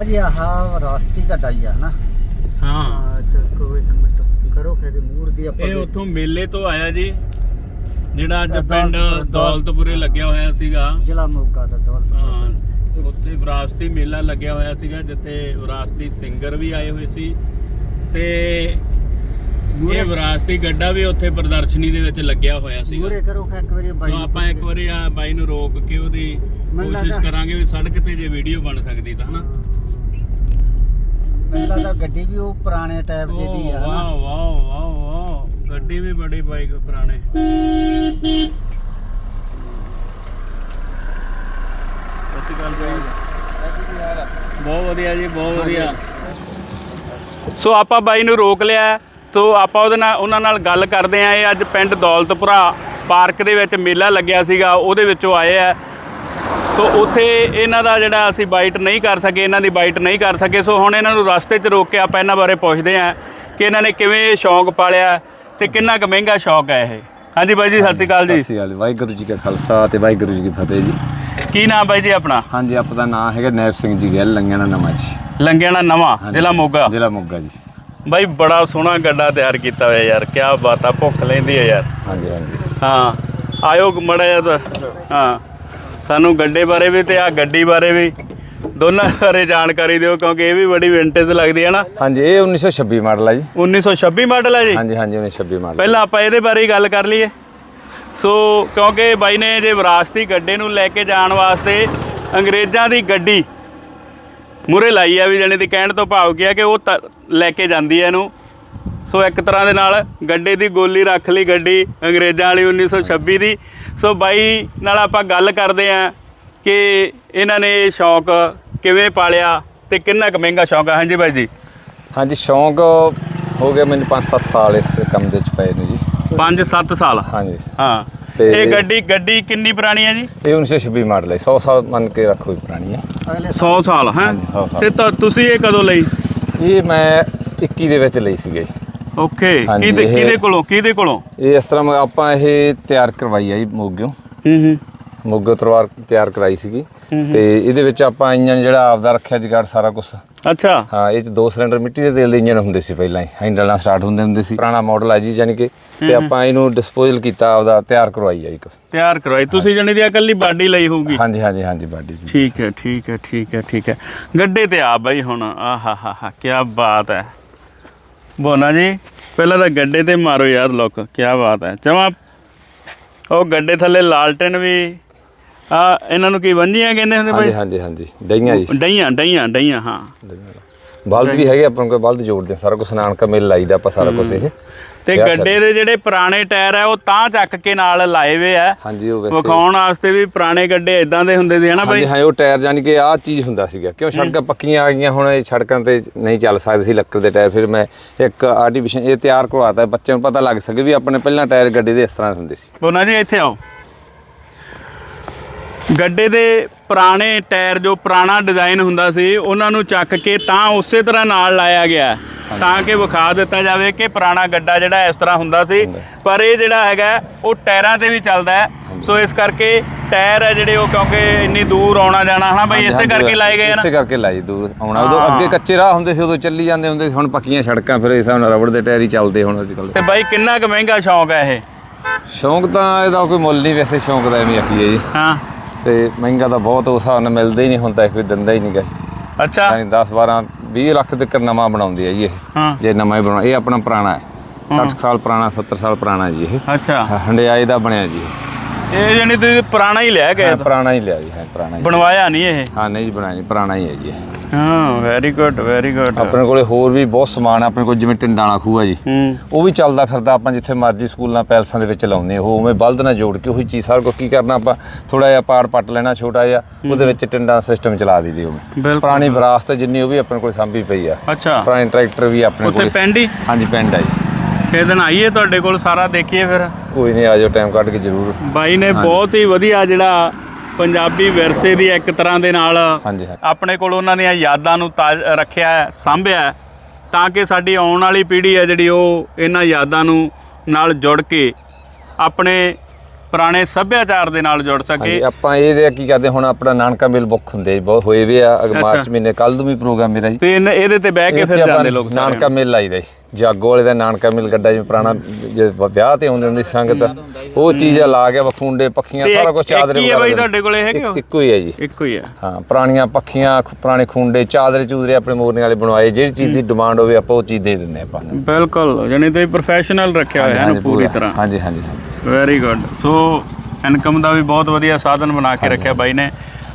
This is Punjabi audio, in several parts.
ਜੀ ਆਹ ਰਾਸਤੀ ਘਟਾਈ ਆ ਨਾ ਹਾਂ। ਚੱਕੋ ਇੱਕ ਮਿੰਟ ਕਰੋ ਖੇਦੇ ਮੂੜ ਦੀ ਆਪਾਂ ਇਹ ਉੱਥੋਂ ਮੇਲੇ ਤੋਂ ਆਇਆ ਜੀ ਜਿਹੜਾ ਅੱਜ ਪਿੰਡ ਦੌਲਤਪੁਰ- ਦੌਲਤਪੁਰੇ ਲੱਗਿਆ ਹੋਇਆ ਸੀਗਾ। ਜ਼ਿਲ੍ਹਾ ਮੋਗਾ ਦਾ ਦੌਲਤ ਹਾਂ ਉੱਥੇ ਵਿਰਾਸਤੀ ਮੇਲਾ ਲੱਗਿਆ ਹੋਇਆ ਸੀਗਾ ਜਿੱਥੇ ਵਿਰਾਸਤੀ ਸਿੰਗਰ ਵੀ ਆਏ ਹੋਏ ਸੀ। ਤੇ ਇਹ ਵਿਰਾਸਤੀ ਗੱਡਾ ਵੀ ਉੱਥੇ ਪ੍ਰਦਰਸ਼ਨੀ ਦੇ ਵਿੱਚ ਲੱਗਿਆ ਹੋਇਆ ਸੀਗਾ। ਮੂਰੇ ਕਰੋ ਖਾ ਇੱਕ ਵਾਰੀ ਬਾਈ ਸੋ ਨੂੰ ਆਪਾਂ ਇੱਕ ਵਾਰੀ ਆ ਬਾਈ ਨੂੰ ਰੋਕ ਕੇ ਉਹਦੀ ਮੈਨੂੰ ਕੋਸ਼ਿਸ਼ ਲੱਗਦਾ- ਕਰਾਂਗੇ ਵੀ ਸੜਕ ਤੇ ਜੇ ਵੀਡੀਓ ਬਣ ਸਕਦੀ ਤਾਂ ਹਨਾ? ਮੈਨੂੰ ਲੱਗਦਾ ਗੱਡੀ ਵੀ ਉਹ ਪੁਰਾਣੇ ਟਾਈਪ ਜਿਹੀ ਦੀ ਆ ਵਾਹ ਨਾ ਵਾਹ ਵਾਹ ਵਾਹ। ਗੱਡੀ ਵੀ ਬੜੀ ਬਾਈਕ ਪੁਰਾਣੇ। ਸਤਿ ਬਹੁਤ ਵਧੀਆ ਜੀ ਬਹੁਤ ਵਧੀਆ। ਸੋ ਆਪਾਂ ਬਾਈ ਨੂੰ ਰੋਕ ਲਿਆ। ਸੋ ਆਪਾਂ ਉਹਦੇ ਨਾਲ ਉਹਨਾਂ ਨਾਲ ਗੱਲ ਕਰਦੇ ਆਂ। ਇਹ ਅੱਜ ਪਿੰਡ ਦੌਲਤਪੁਰਾ ਪਾਰਕ ਦੇ ਵਿੱਚ ਮੇਲਾ ਲੱਗਿਆ ਸੀਗਾ। ਉਹਦੇ ਵਿੱਚੋਂ ਆਏ ਆ। ਸੋ ਉੱਥੇ ਇਹਨਾਂ ਦਾ ਜਿਹੜਾ ਅਸੀਂ ਬਾਈਟ ਨਹੀਂ ਕਰ ਸਕੇ ਇਹਨਾਂ ਦੀ ਬਾਈਟ ਨਹੀਂ ਕਰ ਸਕੇ। ਸੋ ਹੁਣ ਇਹਨਾਂ ਨੂੰ ਰਸਤੇ 'ਚ ਰੋਕ ਕੇ ਆਪਾਂ ਇਹਨਾਂ ਬਾਰੇ ਪੁੱਛਦੇ ਆਂ ਕਿ ਇਹਨਾਂ ਨੇ ਕਿਵੇਂ ਇਹ ਸ਼ੌਂਕ ਪਾਲਿਆ ਤੇ ਕਿੰਨਾ ਕੁ ਮਹਿੰਗਾ ਸ਼ੌਂਕ ਹੈ ਇਹ। ਹਾਂਜੀ ਬਾਈ ਜੀ ਸਤਿ ਸ਼੍ਰੀ ਅਕਾਲ ਸਤਿ ਜੀ ਸ਼੍ਰੀ ਅਕਾਲ ਵਾਹਿਗੁਰੂ ਜੀ ਕਾ ਖਾਲਸਾ ਤੇ ਵਾਹਿਗੁਰੂ ਜੀ ਕੀ ਫਤਿਹ ਜੀ। ਕੀ ਨਾਮ ਬਾਈ ਜੀ ਆਪਣਾ? ਹਾਂਜੀ ਆਪ ਦਾ ਨਾਮ ਹੈਗਾ ਨੈਬ ਸਿੰਘ ਜੀ ਗਿੱਲ ਲੰਗਿਆਣਾ ਨਵਾਂ ਜੀ। ਲੰਗਿਆਣਾ ਨਵਾਂ ਜ਼ਿਲ੍ਹਾ ਮੋਗਾ। ਜ਼ਿਲ੍ਹਾ ਮੋਗਾ ਜੀ। ਬਾਈ ਬੜਾ ਸੋਹਣਾ ਗੱਡਾ ਤਿਆਰ ਕੀਤਾ ਹੋਇਆ ਯਾਰ ਕੀ ਬਾਤ ਆ ਭੁੱਖ ਲੈਂਦੀ ਹੈ ਯਾਰ। ਹਾਂਜੀ ਹਾਂਜੀ। ਹਾਂ ਆਇਓ ਮੜਾ ਜਾ ਤਾਂ ਹਾਂ। ਸਾਨੂੰ ਗੱਡੇ ਬਾਰੇ ਵੀ ਤੇ ਆ ਗੱਡੀ ਬਾਰੇ ਵੀ। ਦੋਨਾਂ ਬਾਰੇ ਜਾਣਕਾਰੀ ਦਿਓ ਕਿਉਂਕਿ ਇਹ ਵੀ ਬੜੀ ਵਿੰਟੇਜ ਲੱਗਦੀ ਹੈ ਨਾ। ਹਾਂਜੀ ਇਹ 1926 ਮਾਡਲ ਹੈ ਜੀ। 1926 ਮਾਡਲ ਹੈ ਜੀ? ਹਾਂਜੀ ਹਾਂਜੀ 1926 ਮਾਡਲ। ਪਹਿਲਾਂ ਆਪਾਂ ਇਹਦੇ ਬਾਰੇ ਹੀ ਗੱਲ ਕਰ ਲਈਏ। ਸੋ ਕਿਉਂਕਿ ਬਾਈ ਨੇ ਜੇ ਵਿਰਾਸਤੀ ਗੱਡੇ ਨੂੰ ਲੈ ਕੇ ਜਾਣ ਵਾਸਤੇ ਅੰਗਰੇਜ਼ਾਂ ਦੀ ਗੱਡੀ ਮੂਰੇ ਲਾਈ ਆ ਵੀ ਜਣੇ ਦੀ ਕਹਿਣ ਤੋਂ ਭਾਵ ਕੀ ਆ ਕਿ ਉਹ ਲੈ ਕੇ ਜਾਂਦੀ ਹੈ ਇਹਨੂੰ। ਸੋ ਇੱਕ ਤਰ੍ਹਾਂ ਦੇ ਨਾਲ ਗੱਡੇ ਦੀ ਗੋਲੀ ਰੱਖ ਲਈ ਗੱਡੀ ਅੰਗਰੇਜ਼ਾਂ ਵਾਲੀ 1926 ਦੀ। ਸੋ ਬਾਈ ਨਾਲ ਆਪਾਂ ਗੱਲ ਕਰਦੇ ਆਂ ਕਿ ਇਹਨਾਂ ਨੇ ਇਹ ਸ਼ੌਂਕ ਕਿਵੇਂ ਪਾਲਿਆ ਤੇ ਕਿੰਨਾ ਕੁ ਮਹਿੰਗਾ ਸ਼ੌਂਕ ਆ? ਹਾਂਜੀ ਬਾਈ ਜੀ। ਹਾਂਜੀ ਸ਼ੌਂਕ ਹੋ ਗਿਆ ਮੈਨੂੰ 5-7 ਸਾਲ ਇਸ ਕੰਮ ਦੇ ਵਿੱਚ ਪਏ ਨੇ ਜੀ। 5-7 ਸਾਲ? ਹਾਂਜੀ। ਹਾਂ। ਤੇ- ਇਹ ਗੱਡੀ ਗੱਡੀ ਕਿੰਨੀ ਪੁਰਾਣੀ ਹੈ ਜੀ? ਇਹ 1926 ਮਾਡਲ ਹੈ 100 ਸਾਲ ਮੰਨ ਕੇ ਰੱਖੋ ਵੀ ਪੁਰਾਣੀ ਹੈ ਅਗਲੇ 100 ਸਾਲ ਹੈ? ਹਾਂਜੀ, ਸੌ ਸਾਲ। ਤੇ ਤੁਸੀਂ ਇਹ ਕਦੋਂ ਲਈ? ਇਹ ਮੈਂ 21 ਦੇ ਵਿੱਚ ਲਈ ਸੀਗੇ। ਜੀ ਓਕੇ ਹਾਂਜੀ, ਕਿਹਦੇ ਇਹ- ਕਿਹਦੇ ਕੋਲੋਂ ਕਿਹਦੇ ਕੋਲੋਂ? ਇਹ ਇਸ ਤਰ੍ਹਾਂ ਆਪਾਂ ਇਹ ਤਿਆਰ ਕਰਵਾਈ ਹੈ ਜੀ ਮੋਗਿਓ। ਹੂੰ ਹੂੰ। ਮੋਗਿਓ ਤਲਵਾਰ ਤਿਆਰ ਕਰਾਈ ਸੀਗੀ। ਤੇ ਇਹਦੇ ਵਿੱਚ ਆਪਾਂ ਇੰਜਨ ਜਿਹੜਾ ਆਪਦਾ ਰੱਖਿਆ ਜਗਾੜ ਸਾਰਾ ਕੁਝ ਅੱਛਾ। ਹਾਂ ਇਹ ਚ ਦੋ ਸਿਲੰਡਰ ਮਿੱਟੀ ਦੇ ਤੇਲ ਦੇ ਇੰਜਨ ਹੁੰਦੇ ਸੀ ਪਹਿਲਾਂ ਹੀ। ਹੈਂਡਲ ਨਾਲ ਸਟਾਰਟ ਹੁੰਦੇ ਹੁੰਦੇ ਸੀ। ਪੁਰਾਣਾ ਮਾਡਲ ਹੈ ਜੀ ਯਾਨੀ ਕਿ ਤੇ ਆਪਾਂ ਇਹਨੂੰ ਡਿਸਪੋਜ਼ਲ ਕੀਤਾ ਆਪਦਾ ਤਿਆਰ ਕਰਵਾਈ ਹੈ ਜੀ ਕੁਛ। ਤਿਆਰ ਕਰਵਾਈ। ਤੁਸੀਂ ਜਣੇ ਦੀ ਇਕੱਲੀ ਬਾਡੀ ਲਈ ਹੋਊਗੀ? ਹਾਂਜੀ ਹਾਂਜੀ ਹਾਂਜੀ ਬਾਡੀ ਜੀ ਠੀਕ ਹੈ ਠੀਕ ਹੈ ਠੀਕ ਹੈ ਠੀਕ ਹੈ। ਗੱਡੇ ਤੇ ਆ ਬਾਈ ਹੁਣ। ਆਹਾ ਹਾ ਹਾ ਕੀ ਬਾਤ ਹੈ। ਬੋਨਾ ਜੀ ਪਹਿਲਾਂ ਤਾਂ ਗੱਡੇ ਤੇ ਮਾਰੋ ਯਾਰ ਲੋਕ ਕੀ ਬਾਤ ਹੈ। ਜਮਾ ਉਹ ਗੱਡੇ ਥੱਲੇ ਲਾਲਟਨ ਵੀ ਆ ਇਹਨਾਂ ਨੂੰ ਕੀ ਵੰਜੀਆਂ ਕਹਿੰਦੇ ਹੁੰਦੇ ਹਾਂਜੀ ਬਾਈ ਹਾਂਜੀ ਹਾਂਜੀ ਡਈਆਂ ਜੀ। ਡਈਆਂ ਡਈਆਂ ਡਈਆਂ ਹਾਂ। ਬਲਦ ਵੀ ਹੈਗੇ ਆਪਾਂ ਕੋਲ ਬਲਦ ਜੋੜਦੇ ਆ, ਸਾਰਾ ਕੁਝ ਨਾਨਕਾ ਮਿਲ ਲਾਈਦਾ ਆਪਾਂ ਸਾਰਾ ਕੁਝ ਇਹ। ਤੇ ਗੱਡੇ ਦੇ ਜਿਹੜੇ ਪੁਰਾਣੇ ਟਾਇਰ ਆ ਉਹ ਤਾਂ ਚੱਕ ਕੇ ਨਾਲ ਲਾਏ ਵੇ ਆ। ਹਾਂਜੀ ਉਹ ਵੈਸੇ ਵਿਖਾਉਣ ਵਾਸਤੇ ਵੀ ਪੁਰਾਣੇ ਗੱਡੇ ਇਦਾਂ ਦੇ ਹੁੰਦੇ ਸੀ ਹਨਾ ਬਾਈ? ਹਾਂਜੀ ਹਾਂ ਉਹ ਟਾਇਰ ਯਾਨੀ ਕਿ ਆਹ ਚੀਜ਼ ਹੁੰਦਾ ਸੀਗਾ। ਕਿਉਂ ਸੜਕਾਂ ਪੱਕੀਆਂ ਆ ਗਈਆਂ ਹੁਣ ਇਹ ਸੜਕਾਂ ਤੇ ਨਹੀਂ ਚੱਲ ਸਕਦੇ ਸੀ ਲੱਕੜ ਦੇ ਟਾਇਰ। ਫਿਰ ਮੈਂ ਇੱਕ ਆਰਟੀਫੀਸ਼ੀਅਲ ਇਹ ਤਿਆਰ ਕਰਵਾਤਾ ਬੱਚਿਆਂ ਨੂੰ ਪਤਾ ਲੱਗ ਸਕੇ ਵੀ ਆਪਣੇ ਪਹਿਲਾਂ ਟਾਇਰ ਗੱਡੀ ਦੇ ਇਸ ਤਰ੍ਹਾਂ ਹੁੰਦੇ ਸੀ। ਬੋਨਾ ਜੀ ਇੱਥੇ ਆਓ। ਗੱਡੇ ਦੇ ਪੁਰਾਣੇ ਟਾਇਰ ਜੋ ਪੁਰਾਣਾ ਡਿਜ਼ਾਈਨ ਹੁੰਦਾ ਸੀ ਉਹਨਾਂ ਨੂੰ ਚੱਕ ਕੇ ਤਾਂ ਉਸੇ ਤਰ੍ਹਾਂ ਨਾਲ ਲਾਇਆ ਗਿਆ। ਤਾਂ ਕਿ ਵਿਖਾ ਦਿੱਤਾ ਜਾਵੇ ਕਿ ਪੁਰਾਣਾ ਗੱਡਾ ਜਿਹੜਾ ਇਸ ਤਰ੍ਹਾਂ ਹੁੰਦਾ ਸੀ ਪਰ ਇਹ ਜਿਹੜਾ ਹੈਗਾ ਉਹ ਟਾਇਰਾਂ ਤੇ ਵੀ ਚੱਲਦਾ ਹੈ। ਸੋ ਇਸ ਕਰਕੇ ਟਾਇਰ ਹੈ ਜਿਹੜੇ ਉਹ ਕਿਉਂਕਿ ਇੰਨੀ ਦੂਰ ਆਉਣਾ ਜਾਣਾ ਹਨਾ ਬਈ ਇਸੇ ਕਰਕੇ ਲਾਏ ਗਏ ਇਸੇ ਨਾ ਕਰਕੇ ਲਾਈ ਦੂਰ ਆਉਣਾ। ਉਦੋਂ। ਅੱਗੇ ਕੱਚੇ ਰਾਹ ਹੁੰਦੇ ਸੀ ਉਦੋਂ ਚੱਲੀ ਜਾਂਦੇ ਹੁੰਦੇ ਸੀ ਹੁਣ ਪੱਕੀਆਂ ਸੜਕਾਂ ਫਿਰ ਇਸ ਹਿਸਾਬ ਨਾਲ ਰਬੜ ਦੇ ਟਾਇਰ ਹੀ ਚੱਲਦੇ ਹੁਣ ਅੱਜ ਕੱਲ ਤੇ ਬਾਈ ਕਿੰਨਾ ਕੁ ਮਹਿੰਗਾ ਸ਼ੌਂਕ ਹੈ ਇਹ? ਸ਼ੌਂਕ ਤਾਂ ਇਹਦਾ ਕੋਈ ਮੁੱਲ ਨਹੀਂ ਵੈਸੇ ਸ਼ੌਂਕ ਦਾ ਐਵੇਂ ਆਖੀਏ ਜੀ। ਹਾਂ। ਤੇ ਮਹਿੰਗਾ ਤਾਂ ਬਹੁਤ ਉਸ ਹਿਸਾਬ ਨਾਲ ਮਿਲਦਾ ਹੀ ਨਹੀਂ ਹੁੰਦਾ ਕੋਈ ਦਿੰਦਾ ਹੀ ਨਹੀਂ ਗਾ ਅੱਛਾ। ਯਾਨੀ 10 12 20 ਲੱਖ ਤੱਕ ਨਵਾਂ ਬਣਾਉਂਦੇ ਆ ਜੀ ਇਹ। ਹਾਂ। ਜੇ ਨਵਾਂ ਹੀ ਬਣਾਉਣਾ ਇਹ ਆਪਣਾ ਪੁਰਾਣਾ ਹੈ। 60 ਸਾਲ ਪੁਰਾਣਾ 70 ਸਾਲ ਪੁਰਾਣਾ ਜੀ ਇਹ। ਅੱਛਾ। ਹ- ਹੰਡਿਆਏ ਦਾ ਬਣਿਆ ਜੀ ਇਹ। ਜਾਨੀ ਤੁਸੀਂ ਪੁਰਾਣਾ ਹੀ ਲਿਆ ਗਏ ਹਾਂ, ਪੁਰਾਣਾ ਹੀ ਲਿਆ ਜੀ ਹਾਂ ਪੁਰਾਣਾ ਹੀ। ਬਣਵਾਇਆ ਨਹੀਂ ਇਹ। ਹਾਂ ਨਹੀਂ ਜੀ ਬਣਾਇਆ ਜੀ ਪੁਰਾਣਾ ਹੀ ਹੈ ਜੀ ਇਹ। ਹਾਂ ਵੈਰੀ ਗੁੱਡ ਵੈਰੀ ਗੁੱਡ ਆਪਣੇ ਕੋਲੇ ਹੋਰ ਵੀ ਬਹੁਤ ਸਮਾਨ ਆ, ਆਪਣੇ ਕੋਲ ਜਿਵੇਂ ਟਿੰਡਾਂ ਵਾਲਾ ਖੂਹ ਆ ਜੀ। ਹੂੰ। ਉਹ ਵੀ ਚੱਲਦਾ ਫਿਰਦਾ ਆਪਾਂ ਜਿੱਥੇ ਮਰਜ਼ੀ ਸਕੂਲਾਂ ਪੈਲਸਾਂ ਦੇ ਵਿੱਚ ਲਾਉਂਦੇ ਉਹ ਉਵੇਂ ਬਲਦ ਨਾਲ ਜੋੜ ਕੇ ਉਹੀ ਚੀਜ਼ ਸਾਰਾ ਕੁਝ ਕੀ ਕਰਨਾ ਆਪਾਂ ਥੋੜਾ ਜਿਹਾ ਪਾੜ ਪੱਟ ਲੈਣਾ ਛੋਟਾ ਜਿਹਾ ਉਹਦੇ ਵਿੱਚ ਟਿੰਡਾਂ ਸਿਸਟਮ ਚਲਾ ਦਈਦੇ ਉਵੇਂ। ਪੁਰਾਣੀ ਵਿਰਾਸਤ ਜਿੰਨੀ ਉਹ ਵੀ ਆਪਣੇ ਕੋਲ ਸਾਂਭੀ ਪਈ ਆ। ਅੱਛਾ। ਪੁਰਾਣੇ ਟਰੈਕਟਰ ਵੀ ਆਪਣੇ ਉੱਥੇ ਕੋਲ। ਪੈਂਡੀ ਹਾਂਜੀ ਪਿੰਡ ਆ ਜੀ। ਕਿਸੇ ਦਿਨ ਆਈਏ ਤੁਹਾਡੇ ਕੋਲ ਸਾਰਾ ਦੇਖੀਏ ਫਿਰ। ਕੋਈ ਨਹੀਂ ਆਜੋ ਟਾਈਮ ਕੱਢ ਕੇ ਜ਼ਰੂਰ। ਬਾਈ ਨੇ ਬਹੁਤ ਹੀ ਵਧੀਆ ਜਿਹੜਾ ਪੰਜਾਬੀ ਵਿਰਸੇ ਦੀ ਇੱਕ ਤਰ੍ਹਾਂ ਦੇ ਨਾਲ ਹਾਂਜੀ ਹਾਂ ਆਪਣੇ ਕੋਲ ਉਹਨਾਂ ਦੀਆਂ ਯਾਦਾਂ ਨੂੰ ਤਾਜ਼ ਰੱਖਿਆ ਹੈ, ਸਾਂਭਿਆ ਹੈ, ਤਾਂ ਕਿ ਸਾਡੀ ਆਉਣ ਵਾਲੀ ਪੀੜ੍ਹੀ ਹੈ ਜਿਹੜੀ ਉਹ ਇਹਨਾਂ ਯਾਦਾਂ ਨੂੰ ਨਾਲ ਜੁੜ ਕੇ ਆਪਣੇ ਪੁਰਾਣੇ ਸੱਭਿਆਚਾਰ ਦੇ ਨਾਲ ਜੁੜ ਹਾਂਜੀ ਸਕੇ ਆਪਾਂ ਇਹਦੇ ਕੀ ਕਰਦੇ ਹੁਣ ਆਪਣਾ ਨਾਨਕਾ ਮੇਲ ਬੁੱਕ ਹੁੰਦੇ ਜੀ, ਬਹੁਤ ਹੋਏ ਵੇ ਆ ਅਗ ਮਾਰਚ ਮਹੀਨੇ ਕੱਲ ਨੂੰ ਵੀ ਪ੍ਰੋਗਰਾਮ ਮੇਰਾ ਜੀ। ਤੇ ਇਹਨ- ਇਹਦੇ ਤੇ ਬਹਿ ਕੇ ਇਹ ਫਿਰ ਜਾਂਦੇ ਲੋਕ ਸਾਰੇ। ਨਾਨਕਾ ਮੇਲ ਲਾਈਦਾ ਜੀ। ਜਾਗੋ ਵਾਲੇ ਦਾ ਨਾਨਕਾ ਮੇਲ ਗੱਡਾ ਜਿਵੇਂ ਪੁਰਾਣਾ ਜੇ ਵਿਆਹ ਤੇ ਆਉਂਦੇ ਹੁੰਦੀ ਸੀ ਸੰਗਤ ਉਹ ਚੀਜ਼ਾਂ ਲਾ ਕੇ ਵਖੂੰਡੇ ਪੱਖੀਆਂ ਤੇ ਸਾਰਾ ਕੁਝ ਇੱਕ ਚਾਦਰੇ ਹੀ ਹੈ ਬਾਈ ਵਗੈਰਾ ਤੁਹਾਡੇ ਕੋਲ ਇਹ ਕਿ ਇੱਕ- ਇੱਕੋ ਹੀ ਹੈ ਜੀ। ਇੱਕੋ ਹੀ ਆ। ਹਾਂ ਪੁਰਾਣੀਆਂ ਪੱਖੀਆਂ ਖ- ਪੁਰਾਣੇ ਖੁੰਡੇ ਚਾਦਰੇ ਚੂਦਰੇ ਆਪਣੇ ਮੋਰਨੇ ਵਾਲੇ ਬਣਵਾਏ ਜਿਹੜੀ ਚੀਜ਼ ਦੀ ਡਿਮਾਂਡ ਹੋਵੇ ਆਪਾਂ ਉਹ ਚੀਜ਼ ਦੇ ਦਿੰਦੇ ਆਪਾਂ ਨੂੰ। ਬਿਲਕੁਲ ਜਾਨੀ ਤੁਸੀਂ ਪ੍ਰੋਫੈਸ਼ਨਲ ਰੱਖਿਆ ਹੋਇਆ ਹੈ ਹਾਂਜੀ, ਨਾ ਪੂਰੀ ਪੂਰਾ। ਤਰ੍ਹਾਂ। ਹਾਂਜੀ ਹਾਂਜੀ ਹਾਂਜੀ। ਵੈਰੀ ਗੁੱਡ ਸੋ ਇਨਕਮ ਦਾ ਵੀ ਬਹੁਤ ਵਧੀਆ ਸਾਧਨ ਬਣਾ ਕੇ ਰੱਖਿਆ ਬਾਈ ਨੇ।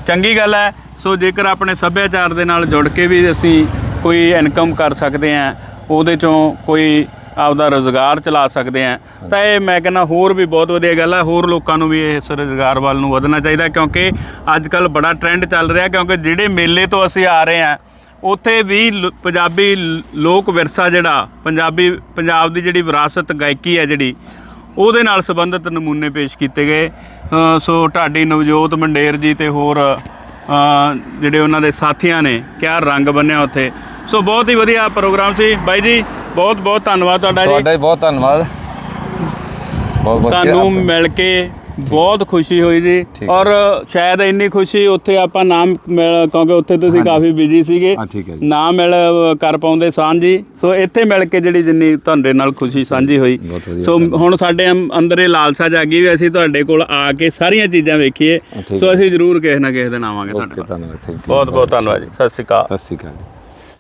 ਚੰਗੀ ਗੱਲ ਹੈ। ਸੋ ਜੇਕਰ ਆਪਣੇ ਸੱਭਿਆਚਾਰ ਦੇ ਨਾਲ ਜੁੜ ਕੇ ਵੀ ਅਸੀਂ ਕੋਈ ਇਨਕਮ ਕਰ ਸਕਦੇ ਹਾਂ, ਉਹਦੇ ਚੋਂ ਕੋਈ ਆਪਦਾ ਰੋਜ਼ਗਾਰ ਚਲਾ ਸਕਦੇ ਹਾਂ, ਤਾਂ ਇਹ ਮੈਂ ਕਹਿੰਦਾ ਹੋਰ ਵੀ ਬਹੁਤ ਵਧੀਆ ਗੱਲ ਹੈ। ਹੋਰ ਲੋਕਾਂ ਨੂੰ ਵੀ ਇਸ ਰੋਜ਼ਗਾਰ ਵੱਲ ਨੂੰ ਵਧਣਾ ਚਾਹੀਦਾ ਕਿਉਂਕਿ ਅੱਜ ਕੱਲ ਬੜਾ ਟ੍ਰੈਂਡ ਚੱਲ ਰਿਹਾ ਕਿਉਂਕਿ ਜਿਹੜੇ ਮੇਲੇ ਤੋਂ ਅਸੀਂ ਆ ਰਹੇ ਹਾਂ, ਉੱਥੇ ਵੀ ਲ- ਪੰਜਾਬੀ ਲੋਕ ਵਿਰਸਾ ਜਿਹੜਾ, ਪੰਜਾਬੀ, ਪੰਜਾਬ ਦੀ ਜਿਹੜੀ ਵਿਰਾਸਤ ਗਾਇਕੀ ਹੈ ਜਿਹੜੀ ਉਹਦੇ ਨਾਲ ਸੰਬੰਧਿਤ ਨਮੂਨੇ ਪੇਸ਼ ਕੀਤੇ ਗਏ। ਸੋ ਢਾਡੀ ਨਵਜੋਤ ਮੰਡੇਰ ਜੀ ਤੇ ਹੋਰ ਜਿਹੜੇ ਉਹਨਾਂ ਦੇ ਸਾਥੀਆਂ ਨੇ ਕਿਆ ਰੰਗ ਬੰਨਿਆ ਉੱਥੇ। ਸੋ ਬਹੁਤ ਹੀ ਵਧੀਆ ਪ੍ਰੋਗਰਾਮ ਸੀ। ਬਾਈ ਜੀ ਬਹੁਤ ਬਹੁਤ ਧੰਨਵਾਦ ਤੁਹਾਡਾ ਜੀ। ਤੁਹਾਡਾ ਬਹੁਤ ਧੰਨਵਾਦ। ਬਹੁਤ ਬਹੁਤ ਤੁਹਾਨੂੰ ਮਿਲ ਕੇ ਬਹੁਤ ਖੁਸ਼ੀ ਹੋਈ ਜੀ। ਔਰ ਸ਼ਾਇਦ ਇੰਨੀ ਖੁਸ਼ੀ ਉੱਥੇ ਆਪਾਂ ਨਾਮ ਕਿਉਂਕਿ ਉੱਥੇ ਤੁਸੀਂ ਕਾਫੀ ਬਿਜ਼ੀ ਸੀਗੇ। ਨਾ ਮਿਲ ਕਰ ਪਾਉਂਦੇ ਸਾਂਝੀ। ਸੋ ਇੱਥੇ ਮਿਲ ਕੇ ਜਿਹੜੀ ਜਿੰਨੀ ਤੁਹਾਡੇ ਨਾਲ ਖੁਸ਼ੀ ਸਾਂਝੀ ਹੋਈ। ਸੋ ਹੁਣ ਸਾਡੇ ਅੰਦਰ ਇਹ ਲਾਲਸਾ ਜਾਗੀ ਵੀ ਅਸੀਂ ਤੁਹਾਡੇ ਕੋਲ ਆ ਕੇ ਸਾਰੀਆਂ ਚੀਜ਼ਾਂ ਵੇਖੀਏ। ਸੋ ਅਸੀਂ ਜ਼ਰੂਰ ਕਿਸੇ ਨਾ ਕਿਸੇ ਦਿਨ ਆਵਾਂਗੇ ਤੁਹਾਡੇ ਕੋਲ। ਬਹੁਤ ਬਹੁਤ ਧੰਨਵਾਦ ਜੀ। ਸਤਿ ਸ਼੍ਰੀ ਅਕਾਲ। ਸਤਿ ਸ਼੍ਰੀ ਅਕਾਲ